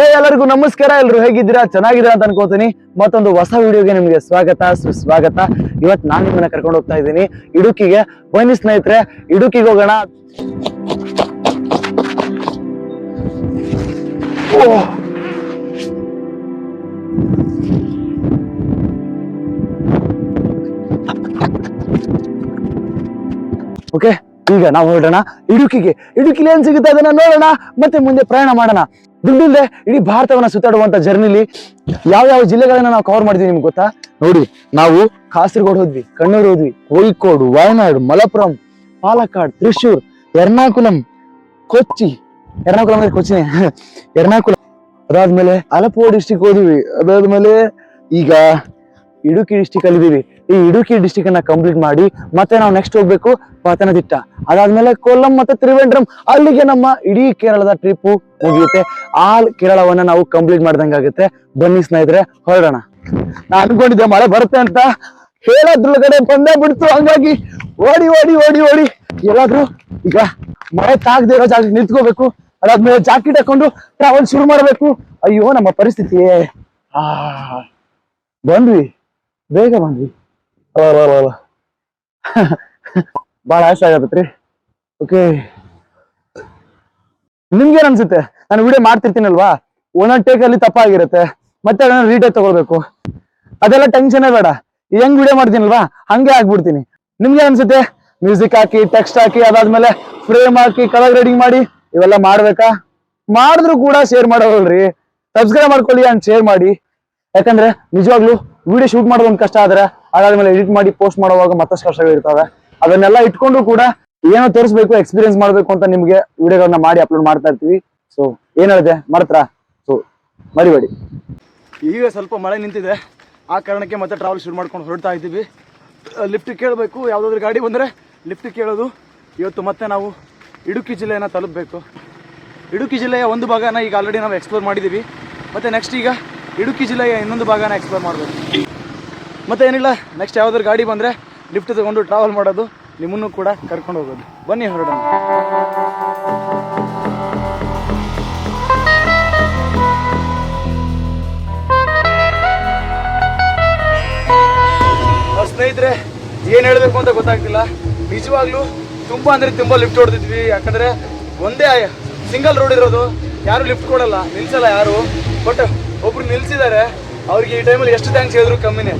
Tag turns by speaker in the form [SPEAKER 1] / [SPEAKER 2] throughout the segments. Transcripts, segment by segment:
[SPEAKER 1] ಏ, ಎಲ್ಲರಿಗೂ ನಮಸ್ಕಾರ, ಎಲ್ರು ಹೇಗಿದ್ದೀರಾ? ಚೆನ್ನಾಗಿದ್ದೀರಾ ಅಂತ ಅನ್ಕೋತೀನಿ. ಮತ್ತೊಂದು ಹೊಸ ವಿಡಿಯೋಗೆ ನಿಮಗೆ ಸ್ವಾಗತ, ಸುಸ್ವಾಗತ. ಇವತ್ ನಾನು ನಿಮ್ಮನ್ನ ಕರ್ಕೊಂಡು ಹೋಗ್ತಾ ಇದ್ದೀನಿ. ಇಡುಕಿಗೆ ಬನ್ನಿ ಸ್ನೇಹಿತರೆ, ಇಡುಕಿಗೆ ಹೋಗೋಣ. ಓಕೆ ಈಗ ನಾವು ಹೊರಡೋಣ ಇಡುಕಿಗೆ, ಇಡುಕಿಲಿ ಏನ್ ಸಿಗುತ್ತೆ ಅದನ್ನ ನೋಡೋಣ, ಮತ್ತೆ ಮುಂದೆ ಪ್ರಯಾಣ ಮಾಡೋಣ. ದುಡ್ಡಿಲ್ಲದೆ ಇಡೀ ಭಾರತವನ್ನ ಸುತ್ತಾಡುವಂತ ಜರ್ನಿಲಿ ಯಾವ ಯಾವ ಜಿಲ್ಲೆಗಳನ್ನ ನಾವು ಕವರ್ ಮಾಡಿದ್ವಿ ನಿಮ್ಗೆ ಗೊತ್ತಾ? ನೋಡಿ, ನಾವು ಕಾಸರಗೋಡು ಹೋದ್ವಿ, ಕಣ್ಣೂರು ಹೋದ್ವಿ ಕೋಳಿಕೋಡು ವಯನಾಡು, ಮಲಪುರಂ, ಪಾಲಕ್ಕಾಡ್, ತ್ರಿಶೂರ್, ಎರ್ನಾಕುಲಂ, ಕೊಚ್ಚಿ. ಎರ್ನಾಕುಲಂ ಅಂದ್ರೆ ಕೊಚ್ಚಿನೇ? ಎರ್ನಾಕುಲಂ. ಅದಾದ್ಮೇಲೆ ಅಲಪುವ ಡಿಸ್ಟಿಕ್ ಹೋದ್ವಿ. ಅದಾದ್ಮೇಲೆ ಈಗ ಇಡುಕಿ ಡಿಸ್ಟಿಕ್ ಅಲ್ಲಿ ಇದೀವಿ ಈ ಇಡುಕಿ ಡಿಸ್ಟಿಕ್ ಅನ್ನ ಕಂಪ್ಲೀಟ್ ಮಾಡಿ, ಮತ್ತೆ ನಾವು ನೆಕ್ಸ್ಟ್ ಹೋಗ್ಬೇಕು ಪತನತಿಟ್ಟ ಅದಾದ್ಮೇಲೆ ಕೊಲ್ಲಂ ಮತ್ತೆ ತ್ರಿವೇಂದ್ರಂ, ಅಲ್ಲಿಗೆ ನಮ್ಮ ಇಡೀ ಕೇರಳದ ಟ್ರಿಪ್ ಮುಗಿಯುತ್ತೆ. ಆ ಕೇರಳವನ್ನ ನಾವು ಕಂಪ್ಲೀಟ್ ಮಾಡ್ದಂಗಾಗುತ್ತೆ. ಬನ್ನಿ ಸ್ನೇಹಿತರೆ, ಹೊರಡೋಣ. ನಾ ಅನ್ಕೊಂಡಿದ್ದೆ ಮಳೆ ಬರುತ್ತೆ ಅಂತ. ಹೇಳೋದ್ರೊಳಗಡೆ ಬಂದೇ ಬಿಡ್ತು, ಹಂಗಾಗಿ ಓಡಿ ಓಡಿ ಓಡಿ ಓಡಿ. ಎಲ್ಲಾದ್ರೂ ಈಗ ಮಳೆ ತಾಗದೆ ಇರೋ ಜಾಗ ನಿಂತ್ಕೋಬೇಕು. ಅದಾದ್ಮೇಲೆ ಜಾಕೆಟ್ ಹಾಕೊಂಡು ಟ್ರಾವೆಲ್ ಶುರು ಮಾಡ್ಬೇಕು. ಅಯ್ಯೋ, ನಮ್ಮ ಪರಿಸ್ಥಿತಿ. ಆ, ಬಂದ್ವಿ. ಬೇಗ ಬಂದ್ವಿ. ಭಾಳ ಆಸೆ ಆಗತ್ತೈತ್ರಿ ಓಕೆ ನಿಮ್ಗೇನ್ ಅನ್ಸುತ್ತೆ? ನಾನು ವಿಡಿಯೋ ಮಾಡ್ತಿರ್ತೀನಲ್ವಾ? ಒಂದೊಂದ್ ಟೇಕ್ ಅಲ್ಲಿ ತಪ್ಪಾಗಿರುತ್ತೆ. ಮತ್ತೆ ಅದನ್ನ ರೀಟೇಕ್ ತಗೊಳ್ಬೇಕು. ಅದೆಲ್ಲ ಟೆನ್ಷನ್ ಬೇಡ. ಹೆಂಗ್ ವಿಡಿಯೋ ಮಾಡ್ತೀನಲ್ವಾ? ಹಂಗೆ ಆಗ್ಬಿಡ್ತೀನಿ. ನಿಮ್ಗೆ ಅನ್ಸುತ್ತೆ? ಮ್ಯೂಸಿಕ್ ಹಾಕಿ ಟೆಕ್ಸ್ಟ್ ಹಾಕಿ, ಅದಾದ್ಮೇಲೆ ಫ್ರೇಮ್ ಹಾಕಿ ಕಲರ್ ಗ್ರೇಡಿಂಗ್ ಮಾಡಿ, ಇವೆಲ್ಲ ಮಾಡ್ಬೇಕಾ? ಮಾಡಿದ್ರು ಕೂಡ ಶೇರ್ ಮಾಡೋಲ್ರಿ ಸಬ್ಸ್ಕ್ರೈಬ್ ಮಾಡ್ಕೊಳ್ಳಿ ಅಂಡ್ ಶೇರ್ ಮಾಡಿ. ಯಾಕಂದ್ರೆ ನಿಜವಾಗ್ಲೂ ವಿಡಿಯೋ ಶೂಟ್ ಮಾಡೋದೊಂದು ಕಷ್ಟ ಆದ್ರೆ ಅದಾದ್ಮೇಲೆ ಎಡಿಟ್ ಮಾಡಿ ಪೋಸ್ಟ್ ಮಾಡುವಾಗ ಮತ್ತಷ್ಟು ಕಷ್ಟಗಳು ಇರ್ತವೆ. ಅದನ್ನೆಲ್ಲ ಇಟ್ಕೊಂಡು ಕೂಡ ಏನೋ ತೋರಿಸ್ಬೇಕು ಎಕ್ಸ್ಪೀರಿಯನ್ಸ್ ಮಾಡ್ಬೇಕು ಅಂತ ನಿಮ್ಗೆ ವಿಡಿಯೋಗಳನ್ನ ಮಾಡಿ ಅಪ್ಲೋಡ್ ಮಾಡ್ತಾ ಇರ್ತೀವಿ. ಸೊ ಏನ್ ಹೇಳಿದೆ? ಮಾಡ್ತಾರ? ಸೊ ಮರಿಬೇಡಿ. ಈಗ ಸ್ವಲ್ಪ ಮಳೆ ನಿಂತಿದೆ. ಆ ಕಾರಣಕ್ಕೆ ಮತ್ತೆ ಟ್ರಾವೆಲ್ ಶುರು ಮಾಡ್ಕೊಂಡು ಹೊರಡ್ತಾ ಇದ್ದೀವಿ. ಲಿಫ್ಟ್ ಕೇಳಬೇಕು. ಯಾವುದಾದ್ರೂ ಗಾಡಿ ಬಂದ್ರೆ ಲಿಫ್ಟ್ ಕೇಳೋದು. ಇವತ್ತು ಮತ್ತೆ ನಾವು ಇಡುಕಿ ಜಿಲ್ಲೆಯನ್ನ ತಲುಪಬೇಕು. ಇಡುಕಿ ಜಿಲ್ಲೆಯ ಒಂದು ಭಾಗನ ಈಗ ಆಲ್ರೆಡಿ ನಾವು ಎಕ್ಸ್ಪ್ಲೋರ್ ಮಾಡಿದೀವಿ ಮತ್ತೆ ನೆಕ್ಸ್ಟ್ ಈಗ ಇಡುಕಿ ಜಿಲ್ಲೆಯ ಇನ್ನೊಂದು ಭಾಗನ ಎಕ್ಸ್ಪ್ಲೋರ್ ಮಾಡಬೇಕು. ಮತ್ತೆ ಏನಿಲ್ಲ ನೆಕ್ಸ್ಟ್ ಯಾವ್ದಾದ್ರು ಗಾಡಿ ಬಂದರೆ ಲಿಫ್ಟ್ ತಗೊಂಡು ಟ್ರಾವೆಲ್ ಮಾಡೋದು, ನಿಮ್ಮನ್ನು ಕೂಡ ಕರ್ಕೊಂಡು ಹೋಗೋದು. ಬನ್ನಿ ಹೊರಡೋಣ. ಸ್ನೇಹಿತರೆ, ಏನ್ ಹೇಳ್ಬೇಕು ಅಂತ ಗೊತ್ತಾಗ್ತಿಲ್ಲ. ನಿಜವಾಗ್ಲೂ ತುಂಬಾ ಅಂದ್ರೆ ತುಂಬಾ ಲಿಫ್ಟ್ ಹೊಡೆದಿದ್ವಿ ಯಾಕಂದ್ರೆ ಒಂದೇ ಸಿಂಗಲ್ ರೋಡ್ ಇರೋದು, ಯಾರು ಲಿಫ್ಟ್ ಕೊಡಲ್ಲ. ನಿಲ್ಸಲ್ಲ ಯಾರು. ಬಟ್ ಒಬ್ರು ನಿಲ್ಸಿದ್ದಾರೆ, ಅವ್ರಿಗೆ ಈ ಟೈಮಲ್ಲಿ ಎಷ್ಟು ಥ್ಯಾಂಕ್ಸ್ ಹೇಳಿದ್ರು ಕಮ್ಮಿನೇ.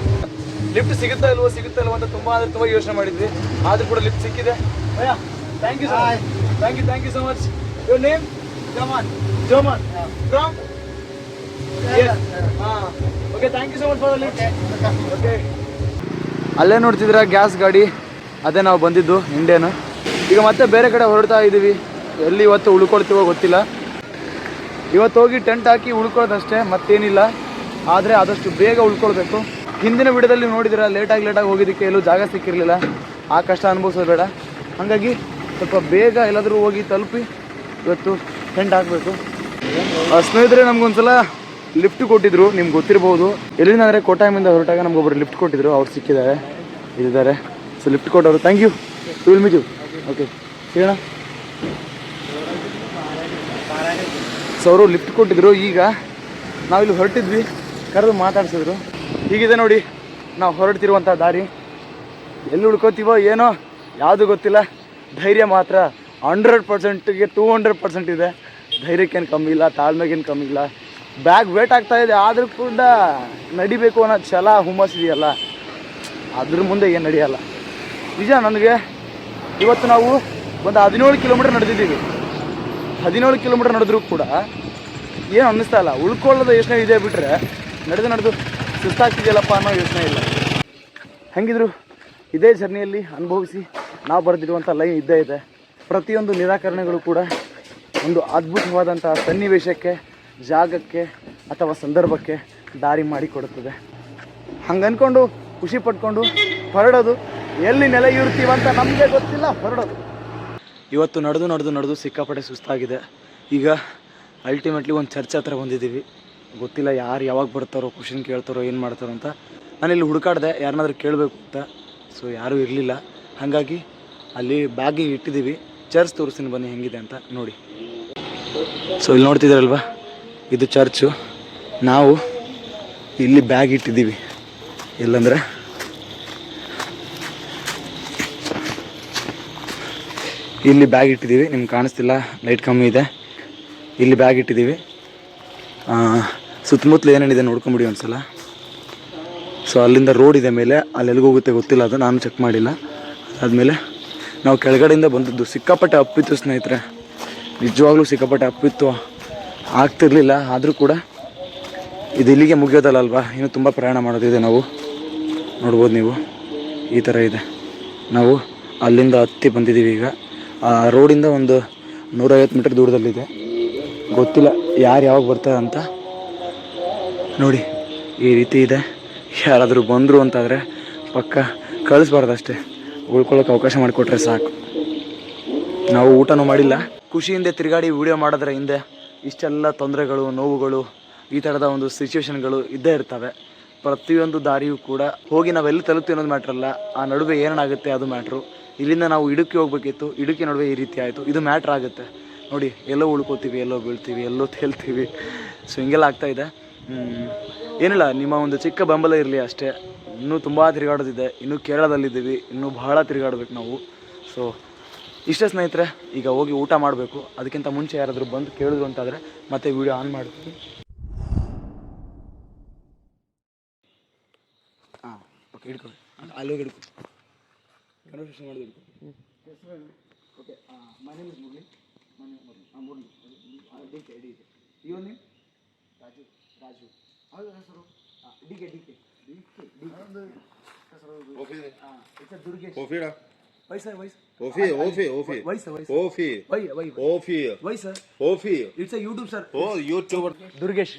[SPEAKER 1] ಲಿಫ್ಟ್ ಸಿಗುತ್ತಾ ಇಲ್ವೋ ಸಿಗುತ್ತಾ ಇಲ್ವೋ ಅಂತ ತುಂಬಾ ಅಂದ್ರೆ ತುಂಬಾ ಯೋಚನೆ ಮಾಡಿದ್ವಿ. ಆದ್ರೂ ಕೂಡ ಲಿಫ್ಟ್ ಸಿಕ್ಕಿದೆ. Thank you thank you thank you so much your name Zaman Zaman from okay thank you so much for lift okay ಅಲ್ಲೇ ನೋಡ್ತಿದ್ರ ಗ್ಯಾಸ್ ಗಾಡಿ. ಅದೇ ನಾವು ಬಂದಿದ್ದು ಇಂಡಿಯನ್ ಈಗ ಮತ್ತೆ ಬೇರೆ ಕಡೆ ಹೊರಡ್ತಾ ಇದ್ದೀವಿ ಎಲ್ಲಿ ಇವತ್ತು ಉಳ್ಕೊಳ್ತೀವೋ ಗೊತ್ತಿಲ್ಲ. ಇವತ್ತು ಹೋಗಿ ಟೆಂಟ್ ಹಾಕಿ ಉಳ್ಕೊಳ್ಳೋದಷ್ಟೇ ಮತ್ತೇನಿಲ್ಲ. ಆದರೆ ಆದಷ್ಟು ಬೇಗ ಉಳ್ಕೊಳ್ಬೇಕು. ಹಿಂದಿನ ವಿಡಿಯೋದಲ್ಲಿ ನೋಡಿದಿರ ಲೇಟಾಗಿ ಲೇಟಾಗಿ ಹೋಗಿದ್ದಕ್ಕೆ ಎಲ್ಲೂ ಜಾಗ ಸಿಕ್ಕಿರಲಿಲ್ಲ. ಆ ಕಷ್ಟ ಅನುಭವಿಸೋದು ಬೇಡ. ಹಾಗಾಗಿ ಸ್ವಲ್ಪ ಬೇಗ ಎಲ್ಲಾದರೂ ಹೋಗಿ ತಲುಪಿ ಇವತ್ತು ಟೆಂಟ್ ಹಾಕಬೇಕು. ಸ್ನೇಹಿತರೆ, ನಮ್ಗೊಂದ್ಸಲ ಲಿಫ್ಟ್ ಕೊಟ್ಟಿದ್ರು, ನಿಮ್ಗೆ ಗೊತ್ತಿರ್ಬೋದು. ಎಲ್ಲಿಂದ ಅಂದರೆ ಕೋಟಾಯಮಿಂದ ಹೊರಟಾಗ ನಮ್ಗೊಬ್ರು ಲಿಫ್ಟ್ ಕೊಟ್ಟಿದ್ರು, ಅವ್ರು ಸಿಕ್ಕಿದ್ದಾರೆ ಇದ್ದಾರೆ ಸೊ ಲಿಫ್ಟ್ ಕೊಟ್ಟವರು thank you will meet you okay ಸಿಗೋಣ ಸೊ ಅವರು ಲಿಫ್ಟ್ ಕೊಟ್ಟಿದ್ರು, ಈಗ ನಾವಿಲ್ಲಿ ಹೊರಟಿದ್ವಿ, ಕರೆದು ಮಾತಾಡ್ಸಿದ್ರು. ಹೀಗಿದೆ ನೋಡಿ, ನಾವು ಹೊರಡ್ತಿರುವಂಥ ದಾರಿ. ಎಲ್ಲಿ ಉಳ್ಕೋತೀವೋ ಏನೋ, ಯಾವುದು ಗೊತ್ತಿಲ್ಲ. ಧೈರ್ಯ ಮಾತ್ರ ಹಂಡ್ರೆಡ್ ಪರ್ಸೆಂಟಿಗೆ ಟೂ ಹಂಡ್ರೆಡ್ ಪರ್ಸೆಂಟ್ ಇದೆ. ಧೈರ್ಯಕ್ಕೇನು ಕಮ್ಮಿ ಇಲ್ಲ, ತಾಳ್ಮೆಗೇನು ಕಮ್ಮಿ ಇಲ್ಲ. ಬ್ಯಾಗ್ ವೇಟ್ ಆಗ್ತಾ ಇದೆ, ಆದರೂ ಕೂಡ ನಡಿಬೇಕು ಅನ್ನೋ ಛಲ, ಹುಮ್ಮಸ್ ಇದೆಯಲ್ಲ. ಅದ್ರ ಮುಂದೆ ಏನು ನಡೆಯಲ್ಲ. ನಿಜ ನನಗೆ, ಇವತ್ತು ನಾವು ಒಂದು ಹದಿನೇಳು ಕಿಲೋಮೀಟರ್ ನಡೆದಿದ್ದೀವಿ. ಹದಿನೇಳು ಕಿಲೋಮೀಟರ್ ನಡೆದ್ರೂ ಕೂಡ, ಏನು ಅನ್ನಿಸ್ತಾ ಇಲ್ಲ. ಉಳ್ಕೊಳ್ಳೋದು ಎಷ್ಟೇ ಇದೆ ಬಿಟ್ಟರೆ ನಡೆದು ನಡೆದು. ಸುಸ್ತಾಗ್ತಿದೆಯಲ್ಲಪ್ಪ ಅನ್ನೋ ಯೋಚನೆ ಇಲ್ಲ. ಹೆಂಗಿದ್ರು ಇದೇ ಜರ್ನಿಯಲ್ಲಿ ಅನುಭವಿಸಿ ನಾವು ಬರೆದಿರುವಂಥ ಲೈನ್ ಇದ್ದೇ ಇದೆ. ಪ್ರತಿಯೊಂದು ನಿರಾಕರಣೆಗಳು ಕೂಡ ಒಂದು ಅದ್ಭುತವಾದಂತಹ ಸನ್ನಿವೇಶಕ್ಕೆ, ಜಾಗಕ್ಕೆ ಅಥವಾ ಸಂದರ್ಭಕ್ಕೆ ದಾರಿ ಮಾಡಿಕೊಡುತ್ತದೆ. ಹಂಗೆ ಅಂದ್ಕೊಂಡು ಖುಷಿ ಪಟ್ಕೊಂಡು ಹೊರಡೋದು ಎಲ್ಲಿ ನೆಲೆಯೂರ್ತೀವಂತ ನಮಗೆ ಗೊತ್ತಿಲ್ಲ, ಹೊರಡೋದು. ಇವತ್ತು ನಡೆದು ನಡೆದು ನಡೆದು ಸಿಕ್ಕಾಪಟ್ಟೆ ಸುಸ್ತಾಗಿದೆ. ಈಗ ಅಲ್ಟಿಮೇಟ್ಲಿ ಒಂದು ಚರ್ಚ್ ಹತ್ರ ಬಂದಿದ್ದೀವಿ. ಗೊತ್ತಿಲ್ಲ ಯಾರು ಯಾವಾಗ ಬರ್ತಾರೋ ಕ್ವಶನ್ ಕೇಳ್ತಾರೋ, ಏನು ಮಾಡ್ತಾರೋ ಅಂತ. ನಾನಿಲ್ಲಿ ಹುಡುಕಾಡ್ದೆ ಯಾರನ್ನಾದ್ರೂ ಕೇಳಬೇಕು ಅಂತ. ಸೊ ಯಾರೂ ಇರಲಿಲ್ಲ. ಹಾಗಾಗಿ ಅಲ್ಲಿ ಬ್ಯಾಗಿ ಇಟ್ಟಿದ್ದೀವಿ. ಚರ್ಚ್ ತೋರಿಸ್ತೀನಿ ಬನ್ನಿ ಹೆಂಗಿದೆ ಅಂತ ನೋಡಿ. ಸೊ ಇಲ್ಲಿ ನೋಡ್ತಿದ್ದೀರಲ್ವಾ? ಇದು ಚರ್ಚು ನಾವು ಇಲ್ಲಿ ಬ್ಯಾಗ್ ಇಟ್ಟಿದ್ದೀವಿ. ಇಲ್ಲಂದ್ರೆ ಇಲ್ಲಿ ಬ್ಯಾಗ್ ಇಟ್ಟಿದ್ದೀವಿ. ನಿಮ್ಗೆ ಕಾಣಿಸ್ತಿಲ್ಲ? ಲೈಟ್ ಕಮ್ಮಿ ಇದೆ. ಇಲ್ಲಿ ಬ್ಯಾಗ್ ಇಟ್ಟಿದ್ದೀವಿ. ಸುತ್ತಮುತ್ತಲು ಏನೇನಿದೆ ನೋಡ್ಕೊಂಬಿಡಿ ಒಂದ್ಸಲ. ಸೊ ಅಲ್ಲಿಂದ ರೋಡ್ ಇದೆ ಮೇಲೆ, ಅಲ್ಲಿ ಎಲ್ಲಿಗೆ ಹೋಗುತ್ತೆ ಗೊತ್ತಿಲ್ಲ, ಅದು ನಾನು ಚೆಕ್ ಮಾಡಿಲ್ಲ. ಆದಮೇಲೆ ನಾವು ಕೆಳಗಡೆಯಿಂದ ಬಂದದ್ದು ಸಿಕ್ಕಾಪಟ್ಟೆ ಅಪ್ಪಿತ್ತು ಸ್ನೇಹಿತರೆ. ನಿಜವಾಗ್ಲೂ ಸಿಕ್ಕಾಪಟ್ಟೆ ಅಪ್ಪಿತ್ತು ಆಗ್ತಿರ್ಲಿಲ್ಲ, ಆದರೂ ಕೂಡ ಇದು ಇಲ್ಲಿಗೆ ಮುಗಿಯೋದಲ್ಲ ಅಲ್ವಾ? ಇನ್ನೂ ತುಂಬ ಪ್ರಯಾಣ ಮಾಡೋದಿದೆ ನಾವು. ನೋಡ್ಬೋದು ನೀವು. ಈ ಥರ ಇದೆ. ನಾವು ಅಲ್ಲಿಂದ ಹತ್ತಿ ಬಂದಿದ್ದೀವಿ ಈಗ. ಆ ರೋಡಿಂದ ಒಂದು ನೂರೈವತ್ತು ಮೀಟರ್ ದೂರದಲ್ಲಿದೆ. ಗೊತ್ತಿಲ್ಲ ಯಾರು ಯಾವಾಗ ಬರ್ತಾರೆ ಅಂತ. ನೋಡಿ, ಈ ರೀತಿ ಇದೆ. ಯಾರಾದರೂ ಬಂದರು ಅಂತಾದರೆ ಪಕ್ಕ ಕಳಿಸ್ಬಾರ್ದು ಅಷ್ಟೇ ಉಳ್ಕೊಳ್ಳೋಕೆ ಅವಕಾಶ ಮಾಡಿಕೊಟ್ರೆ ಸಾಕು. ನಾವು ಊಟನೂ ಮಾಡಿಲ್ಲ. ಖುಷಿಯಿಂದ ತಿರುಗಾಡಿ ವೀಡಿಯೋ ಮಾಡಿದ್ರೆ ಹಿಂದೆ ಇಷ್ಟೆಲ್ಲ ತೊಂದರೆಗಳು, ನೋವುಗಳು, ಈ ಥರದ ಒಂದು ಸಿಚುವೇಷನ್ಗಳು ಇದ್ದೇ ಇರ್ತವೆ. ಪ್ರತಿಯೊಂದು ದಾರಿಯೂ ಕೂಡ ಹೋಗಿ ನಾವೆಲ್ಲಿ ತಲುಪ್ತೀವಿ ಅನ್ನೋದು ಮ್ಯಾಟ್ರಲ್ಲ ಆ ನಡುವೆ ಏನಾಗುತ್ತೆ ಅದು ಮ್ಯಾಟ್ರು ಇಲ್ಲಿಂದ ನಾವು ಇಡುಕಿ ಹೋಗ್ಬೇಕಿತ್ತು ಇಡುಕಿ ನಡುವೆ ಈ ರೀತಿ ಆಯಿತು. ಇದು ಮ್ಯಾಟ್ರ್ ಆಗುತ್ತೆ. ನೋಡಿ, ಎಲ್ಲೋ ಉಳ್ಕೋತೀವಿ ಎಲ್ಲೋ ಬೀಳ್ತೀವಿ, ಎಲ್ಲೋ ತೇಲ್ತೀವಿ. ಸೊ ಹಿಂಗೆಲ್ಲ ಆಗ್ತಾ ಇದೆ. ಹ್ಮ್. ಏನಿಲ್ಲ, ನಿಮ್ಮ ಒಂದು ಚಿಕ್ಕ ಬೆಂಬಲ ಇರಲಿ ಅಷ್ಟೇ. ಇನ್ನೂ ತುಂಬ ತಿರುಗಾಡೋದಿದೆ. ಇನ್ನೂ ಕೇರಳದಲ್ಲಿದ್ದೀವಿ. ಇನ್ನೂ ಬಹಳ ತಿರುಗಾಡ್ಬೇಕು ನಾವು. ಸೊ ಇಷ್ಟೇ ಸ್ನೇಹಿತರೆ, ಈಗ ಹೋಗಿ ಊಟ ಮಾಡಬೇಕು. ಅದಕ್ಕಿಂತ ಮುಂಚೆ ಯಾರಾದರೂ ಬಂದು ಕೇಳಿದ್ರು ಅಂತಾದರೆ ಮತ್ತೆ ವಿಡಿಯೋ ಆನ್ ಮಾಡ್ತೀನಿ. ಹಾಂ ಅಲ್ಲಿ ಹಿಡ್ಕೊ. My name is Murali my name Murali Murali name Raju Raju ಹೌದು ಹೆಸರು D K D K D K D K ಹೆಸರು ಹಾಂ ಇಟ್ಸ್ ದುರ್ಗೇಶ್
[SPEAKER 2] Ofira.
[SPEAKER 1] ವಯಸ್ಸ ವಯಸ್ಸು
[SPEAKER 2] Ofi, Ofi, Ofi.
[SPEAKER 1] ವಯಸ್ಸು ವಯಸ್ಸು
[SPEAKER 2] Ofi.
[SPEAKER 1] Why why
[SPEAKER 2] Ofi.
[SPEAKER 1] ವಯಸ್ಸು
[SPEAKER 2] Ofi.
[SPEAKER 1] It's a YouTube sir
[SPEAKER 2] oh YouTuber
[SPEAKER 1] Durgesh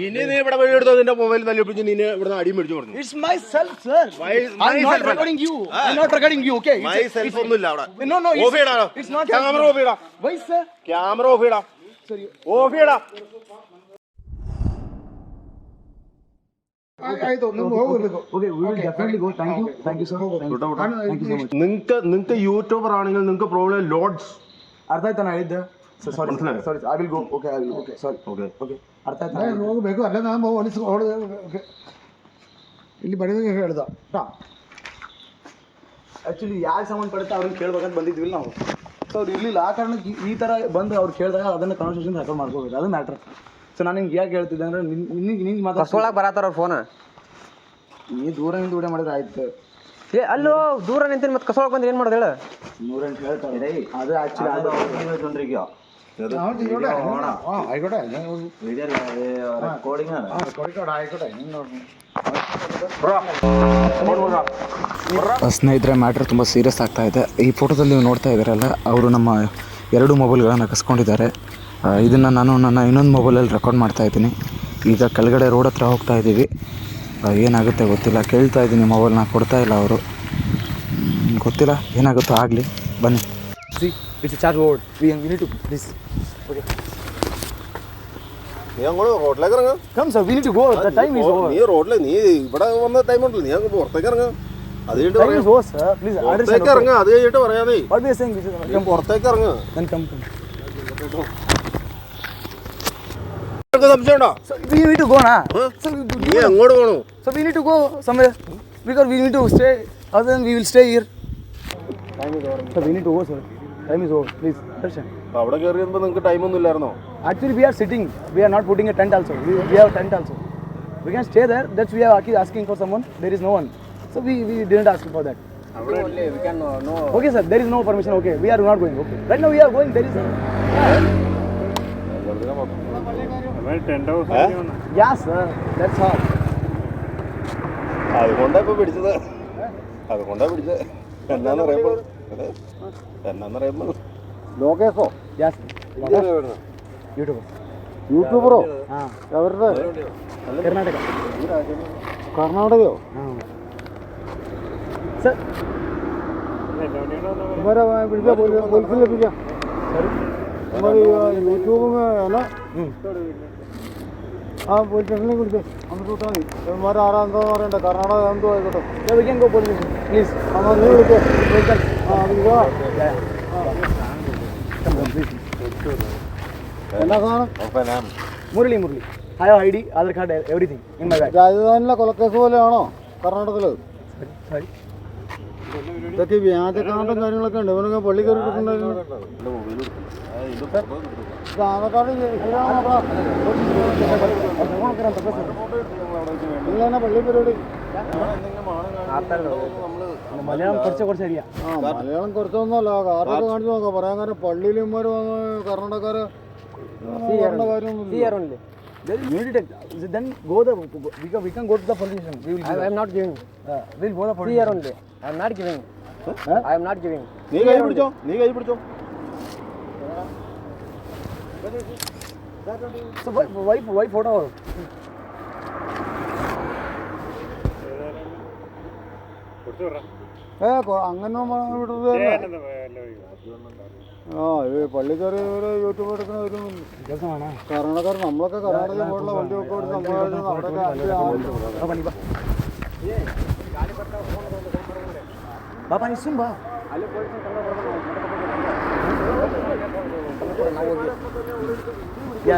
[SPEAKER 2] ഇനി നീ ഇവിടെ വഴി എടുത്തോ നിന്റെ മൊബൈൽ തല്ലി പിടിച്ച് നീ ഇവിടെ അടി മേടിച്ചു കൊടുത്തു
[SPEAKER 1] It's myself, sir.
[SPEAKER 2] My-
[SPEAKER 1] I'm not
[SPEAKER 2] myself.
[SPEAKER 1] recording you. I'm not recording you, okay? It's
[SPEAKER 2] my
[SPEAKER 1] a-
[SPEAKER 2] self ഒന്നും ഇല്ല അവിടെ
[SPEAKER 1] No, no, it's-
[SPEAKER 2] ഓഫ് ചെയ്യടാ
[SPEAKER 1] it's not
[SPEAKER 2] camera
[SPEAKER 1] self-
[SPEAKER 2] off ചെയ്യടാ
[SPEAKER 1] Why, sir?
[SPEAKER 2] ക്യാമറ ഓഫ് ചെയ്യടാ
[SPEAKER 1] Sorry.
[SPEAKER 2] Of ചെയ്യടാ നിങ്ങൾക്ക് നിങ്ങൾക്ക് YouTuber ആണെങ്കിൽ നിങ്ങൾക്ക് പ്രോബ്ലം ലോഡ്സ്
[SPEAKER 1] ಅರ್ಥ ಆಯ್ತಾ ನಾ ಹೇಳಿದ್ದೆ ಸೊ ಸಾರಿ
[SPEAKER 2] മനസ്സിലായോ?
[SPEAKER 1] Sorry I will go okay I will okay sorry
[SPEAKER 2] okay
[SPEAKER 1] okay ಅರ್ಥ ಆಯ್ತಾ
[SPEAKER 3] ನಾನು ಹೋಗ್ಬೇಕು ಅಲ್ಲೇ ನಾನು ಹೊಲಿಸ್ ಹೊಡೆದ ಇಲ್ಲಿ ಬಡಿದಂಗೆ ಹೇಳ್ದ ಹಾ
[SPEAKER 1] ಆ್ಯಕ್ಚುಲಿ ಯಾರು ಸಂಬಂಧಪಡುತ್ತೆ ಅವ್ರನ್ನ ಕೇಳ್ಬೇಕಂತ ಬಂದಿದ್ವಿಲ್ಲ ನಾವು ಸೊ ಅವ್ರು ಇರಲಿಲ್ಲ ಆ ಕಾರಣಕ್ಕೆ ಈ- ಈ ಥರ ಬಂದು ಅವ್ರು ಕೇಳಿದಾಗ ಅದನ್ನು ಕಾನ್ವರ್ಸೇಷನ್ ರೆಕಾರ್ಡ್ ಮಾಡ್ಕೋಬೇಕು ಅದು ಮ್ಯಾಟ್ರ್ ಸೊ ನಾನು ನಿಂಗೆ ಯಾಕೆ ಹೇಳ್ತಿದ್ದೆ ಅಂದ್ರೆ ನಿನ್ಗೆ ನಿಂಗೆ ಮಾತಾಡ್ಸೋಳಕ್ಕೆ
[SPEAKER 4] ಕಸ್ಕೊಳಕ್ ಬರತ್ತಾರ ಫೋನ್
[SPEAKER 1] ನೀ ದೂರದಿಂದ ವಿಡಿಯೋ ಮಾಡಿದ್ರೆ ಆಯ್ತು
[SPEAKER 4] ಏ ಅಲ್ಲೋ ದೂರ ನಿಂತೀನಿ ಮತ್ತೆ ಕಸ್ಕೊಳಕ್ ಬಂದ್ರೆ ಏನ್ ಮಾಡೋದು ಹೇಳು
[SPEAKER 1] ನೂರೆಂಟು ಹೇಳ್ತಾರೆ ಅದು ಆ್ಯಕ್ಚುಲಿ ಅದು
[SPEAKER 3] ആയിക്കോട്ടെ
[SPEAKER 1] ಸ್ನೇಹಿತರೆ ಮ್ಯಾಟ್ರ್ ತುಂಬ ಸೀರಿಯಸ್ ಆಗ್ತಾ ಇದೆ ಈ ಫೋಟೋದಲ್ಲಿ ನೀವು ನೋಡ್ತಾ ಇದ್ದೀರಲ್ಲ ಅವರು ನಮ್ಮ ಎರಡು ಮೊಬೈಲ್ಗಳನ್ನು ಕಸ್ಕೊಂಡಿದ್ದಾರೆ ಇದನ್ನು ನಾನು ನನ್ನ ಇನ್ನೊಂದು ಮೊಬೈಲಲ್ಲಿ ರೆಕಾರ್ಡ್ ಮಾಡ್ತಾ ಇದ್ದೀನಿ ಈಗ ಕೆಳಗಡೆ ರೋಡ್ ಹತ್ರ ಹೋಗ್ತಾ ಇದ್ದೀವಿ ಆ, ಏನಾಗುತ್ತೆ ಗೊತ್ತಿಲ್ಲ ಕೇಳ್ತಾ ಇದ್ದೀನಿ ಮೊಬೈಲ್ನ ಕೊಡ್ತಾ ಇಲ್ಲ ಅವರು ಗೊತ್ತಿಲ್ಲ ಏನಾಗುತ್ತೋ ಆಗಲಿ ಬನ್ನಿ see it's charged we need to please okay
[SPEAKER 2] നീ അങ്ങോട്ട് റോഡിലേക്ക് ഇറങ്ങ
[SPEAKER 1] come sir we need to go the time is over
[SPEAKER 2] നീ റോഡില് നീ ഇവിടെ വന്ന ടൈം ഉണ്ടല്ലോ നീ അങ്ങ് പുറത്തേക്ക് ഇറങ്ങ അത് കഴിഞ്ഞിട്ട്
[SPEAKER 1] ಟೈಮ್
[SPEAKER 2] പറയാം
[SPEAKER 1] ಇಸ್ ಓವರ್ സർ ಪ್ಲೀಸ್
[SPEAKER 2] പുറത്തേക്ക് ഇറങ്ങ അത് കഴിഞ്ഞിട്ട് പറയാതെ
[SPEAKER 1] ವಾಟ್ ವಿ ಆರ್ ಸೇಯಿಂಗ್
[SPEAKER 2] നീ പുറത്തേക്ക് ഇറങ്ങ
[SPEAKER 1] ಕಮ್ ಕಮ್ ಕಮ್
[SPEAKER 2] നിനക്ക് സംശയമുണ്ടോ വി നീഡ് ടു
[SPEAKER 1] പോണു okay sir there is no permission okay we are not going okay there is
[SPEAKER 2] അതുകൊണ്ടാ ഇപ്പൊ പിടിച്ചത്. അതുകൊണ്ടാ പിടിച്ചത്. എന്നാന്ന് പറയുമ്പോൾ എന്നാന്ന്
[SPEAKER 1] പറയുമ്പോൾ ലോകേഷോ?
[SPEAKER 2] യൂട്യൂബർ
[SPEAKER 1] യൂട്യൂബറോ?
[SPEAKER 2] അവരുടെ
[SPEAKER 1] കർണാടക.
[SPEAKER 2] കർണാടകയോ?
[SPEAKER 3] ഇവരെ യൂട്യൂബ് എന്നാ ആ പോലീസ് സ്റ്റേഷനിൽ നമുക്ക് വിട്ടാൽ മതി. പറയണ്ട കർണാടക എന്തോ ആയിക്കോട്ടെ.
[SPEAKER 1] പ്ലീസ്
[SPEAKER 3] എന്നാ
[SPEAKER 1] Murali Murali. ഹയോ I D Aadhaar card everything in my
[SPEAKER 3] bag കൊലക്കേസ് പോലെയാണോ കർണാടകത്തിൽ സോറി ഇതൊക്കെ വ്യാജക്കാണ്ടും കാര്യങ്ങളൊക്കെ ഉണ്ട്. ഇവനൊക്കെ പള്ളി കയറിയിട്ടുണ്ടായിരുന്നു സാധനക്കാരുടെ
[SPEAKER 1] മലയാളം
[SPEAKER 3] കുറച്ചൊന്നുമല്ല. കാറൊക്കെ കാണിച്ചു നോക്കാം. പറയാൻ കാരണം പള്ളിയിലും ഇവർ വന്ന് കർണാടകക്കാരെ
[SPEAKER 2] നീ കൈ പിടിച്ചോ? നീ കൈ പിടിച്ചോ?
[SPEAKER 1] So why, why, why photo?
[SPEAKER 3] ഏ അങ്ങനെ വിടുന്നത് ആ ഇത് പള്ളിക്കാര് ഒരു യൂട്യൂബ് എടുക്കുന്ന ഒരു കർണക്കാർ നമ്മളൊക്കെ കർണാടക പോലുള്ള വണ്ടിയൊക്കെ എടുത്ത് നമ്മളായിട്ട് അവിടെയൊക്കെ ആവശ്യമുള്ളൂ ബാബാ
[SPEAKER 1] നിസും ബാ അല്ല പോയിട്ട് ಸುಮ್ ಬಾ yeah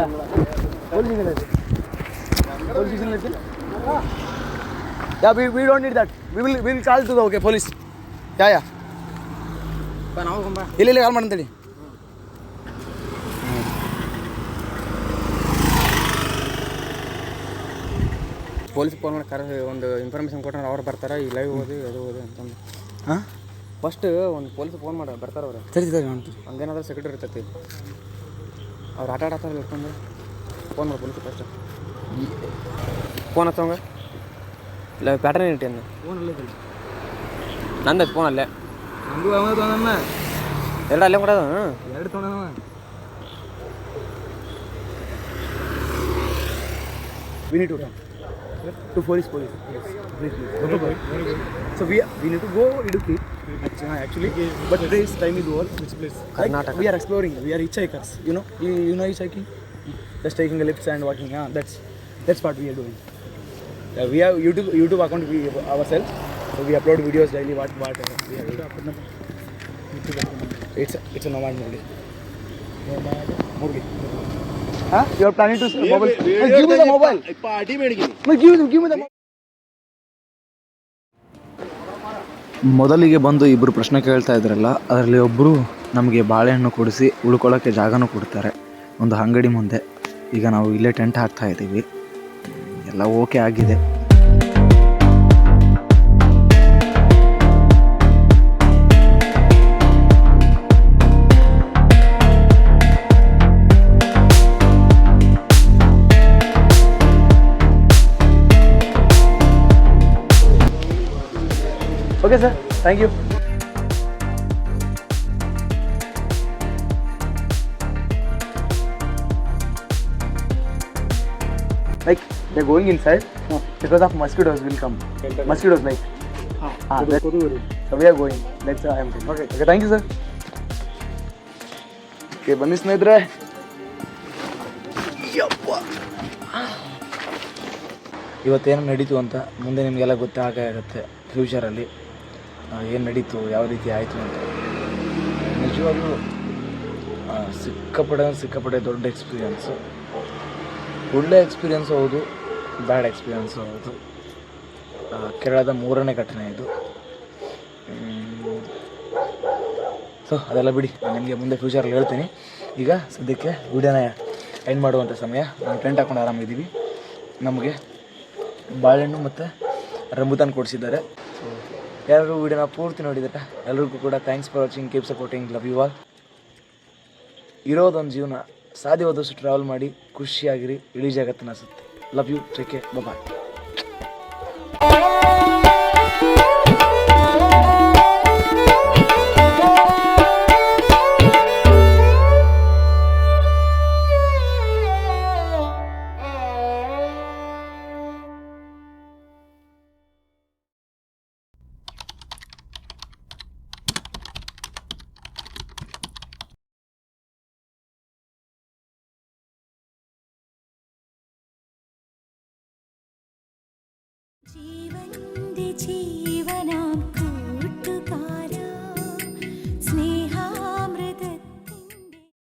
[SPEAKER 1] police police station yeah we we don't need that we call to the okay police yeah yeah. ಇಲ್ಲ ಇಲ್ಲ ಕಾಲ್ ಮಾಡಂತೇಳಿ
[SPEAKER 4] ಪೊಲೀಸ್ ಫೋನ್ ಮಾಡಿ ಕರೆ ಒಂದು ಇನ್ಫಾರ್ಮೇಷನ್ ಕೊಟ್ಟರೆ ಅವ್ರು ಬರ್ತಾರೆ ಈ ಲೈವ್ ಓದಿ ಅದು ಓದಿ ಅಂತಂದು.
[SPEAKER 1] ಹಾಂ?
[SPEAKER 4] ಫಸ್ಟ್ ಒಂದು ಪೊಲೀಸ್ ಫೋನ್ ಮಾಡಿ ಬರ್ತಾರೆ ಅವ್ರು.
[SPEAKER 1] ಸರಿ ಸರಿ
[SPEAKER 4] ಹಂಗೇನಾದ್ರೂ ಸೆಕ್ರೆಟರಿ ಇರ್ತೈತಿ. ಅವ್ರು ಆಟ ಆಡತ್ತಾರ ಇಟ್ಕೊಂಡು ಫೋನ್ ಮಾಡಿ ಪೊಲೀಸ್ ಫಸ್ಟ್ ಫೋನ್ ಹತ್ತವಂಗ ಇಲ್ಲ ಪ್ಯಾಟರ್ನ್ ಇಟ್ಟಿ ಅಂದ ನಂದು ಫೋನ್ ಅಲ್ಲೇ
[SPEAKER 1] ನಮಗೂ ಅವನ ತೊಗೊಂಡಮ್ಮ
[SPEAKER 4] ಎರಡು ಅಲ್ಲೇ ಕೊಡೋದು
[SPEAKER 1] ಎರಡು ತೊಗೊಂಡಮ್ಮ we need to come to police police yes please please so we we need to go Idukki actually, actually but today's time is over which place
[SPEAKER 4] Karnataka.
[SPEAKER 1] we are exploring we are hitchhikers you know you, you know hitchhiking just taking a lifts and walking yeah that's that's what we are doing yeah, we have youtube youtube account we ourselves so we upload videos daily what what uh, we have it's a, it's a nomad movie movie Huh? You're planning to sell mobile? Hey, give me the mobile. No, give me the ಮೊದಲಿಗೆ ಬಂದು ಇಬ್ಬರು ಪ್ರಶ್ನೆ ಕೇಳ್ತಾ ಇದ್ರಲ್ಲ ಅದರಲ್ಲಿ ಒಬ್ಬರು ನಮಗೆ ಬಾಳೆಹಣ್ಣು ಕೊಡಿಸಿ ಉಳ್ಕೊಳ್ಳೋಕ್ಕೆ ಜಾಗನೂ ಕೊಡ್ತಾರೆ ಒಂದು ಅಂಗಡಿ ಮುಂದೆ ಈಗ ನಾವು ಇಲ್ಲೇ ಟೆಂಟ್ ಹಾಕ್ತಾ ಇದ್ದೀವಿ ಎಲ್ಲ ಓಕೆ ಆಗಿದೆ okay sir thank you like they going inside because of mosquitoes will come mosquitoes like okay thank you sir okay ಬನ್ನಿ ಸ್ನೇಹಿತರೆ. ಇವತ್ತೇನು ನಡೀತು ಅಂತ ಮುಂದೆ ನಿಮಗೆಲ್ಲ ಗೊತ್ತಾಗ ಆಗುತ್ತೆ ಫ್ಯೂಚರಲ್ಲಿ ಏನು ನಡೀತು, ಯಾವ ರೀತಿ ಆಯಿತು ಅಂತ. ನಿಜವಾಗ್ಲೂ ಸಿಕ್ಕಪಡೆ ಸಿಕ್ಕಪಡೆ ದೊಡ್ಡ ಎಕ್ಸ್ಪೀರಿಯನ್ಸು ಒಳ್ಳೆ ಎಕ್ಸ್ಪೀರಿಯೆನ್ಸ್ ಹೌದು ಬ್ಯಾಡ್ ಎಕ್ಸ್ಪೀರಿಯೆನ್ಸ್ ಹೌದು. ಕೇರಳದ ಮೂರನೇ ಘಟನೆ ಇದು. ಸೊ, ಅದೆಲ್ಲ ಬಿಡಿ, ನಾನು ನಿಮಗೆ ಮುಂದೆ ಫ್ಯೂಚರಲ್ಲಿ ಹೇಳ್ತೀನಿ. ಈಗ ಸದ್ಯಕ್ಕೆ ವಿಡಿಯೋನ ಎಂಡ್ ಮಾಡುವಂಥ ಸಮಯ. ನಾವು ಟೆಂಟ್ ಹಾಕೊಂಡು ಆರಾಮಿದ್ದೀವಿ ನಮಗೆ ಬಾಳೆಹಣ್ಣು ಮತ್ತು ರಂಬುತಾನ್ ಕೊಡಿಸಿದ್ದಾರೆ. ಯಾರು ವಿಡಿಯೋನ ಪೂರ್ತಿ ನೋಡಿದ್ರೆ? ಎಲ್ರಿಗೂ ಕೂಡ thanks for watching keep supporting love you all ಇರೋದೊಂದು ಜೀವನ, ಸಾಧ್ಯವಾದಷ್ಟು ಟ್ರಾವೆಲ್ ಮಾಡಿ, ಖುಷಿಯಾಗಿರಿ, ಇಡೀ ಜಗತ್ತನ್ನ ಸುತ್ತೆ. Love you take care
[SPEAKER 5] bye जीवनाम्